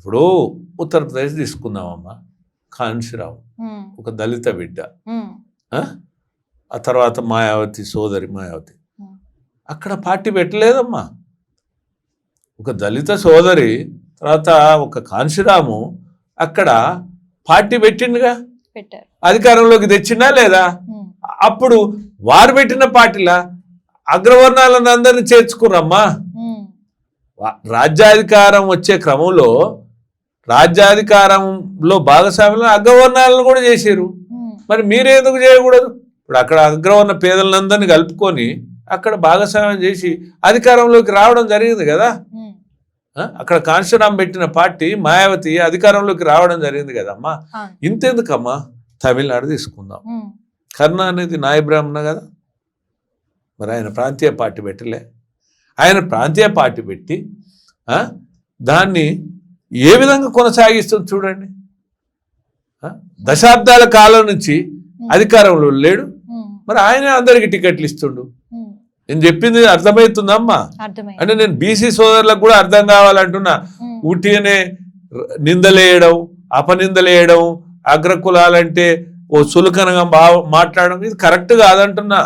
ఇప్పుడు ఉత్తరప్రదేశ్ తీసుకుందామమ్మా కాన్షిరావు ఉమ్, ఒక దళిత బిడ్డ. ఆ? తర్వాత మాయావతి సోదరి మాయావతి. అక్కడ పార్టీ పెట్టలేదమ్మా. ఒక దళిత సోదరి తర్వాత ఒక కాన్షిరాము అక్కడ పార్టీ పెట్టిండుగా? అధికారంలోకి తెచ్చిందా లేదా? అప్పుడు వారు పెట్టిన పార్టీలా? అగ్రవర్ణాలను అందరిని చేర్చుకురమ్మా రాజ్యాధికారం వచ్చే క్రమంలో రాజ్యాధికారంలో భాగస్వాములను అగ్రవర్ణాలను కూడా చేశారు. ఉమ్, మరి మీరెందుకు చేయకూడదు? ఇప్పుడు అక్కడ అగ్రవర్ణ పేదలందరినీ కలుపుకొని అక్కడ భాగస్వామ్యం చేసి అధికారంలోకి రావడం జరిగింది కదా? అక్కడ కాంశరాం పెట్టిన పార్టీ మాయావతి అధికారంలోకి రావడం జరిగింది కదమ్మా. ఇంతెందుకమ్మా? తమిళనాడు తీసుకుందాం. కర్ణ అనేది నాయ బ్రాహ్మణ కదా. మరి ఆయన ప్రాంతీయ పార్టీ పెట్టలే. ఆయన ప్రాంతీయ పార్టీ పెట్టి దాన్ని ఏ విధంగా కొనసాగిస్తుంది చూడండి. దశాబ్దాల కాలం నుంచి అధికారంలో లేడు. మరి ఆయనే అందరికి టికెట్లు ఇస్తుండు. నేను చెప్పింది అర్థమవుతుందమ్మా? అంటే నేను బీసీ సోదరులకు కూడా అర్థం కావాలంటున్నా. ఉమ్, ఉట్టిగానే నిందలేయడం అపనిందలేయడం అగ్రకులాలంటే ఓ చులకనగా మాట్లాడడం ఇది కరెక్ట్ కాదంటున్నా.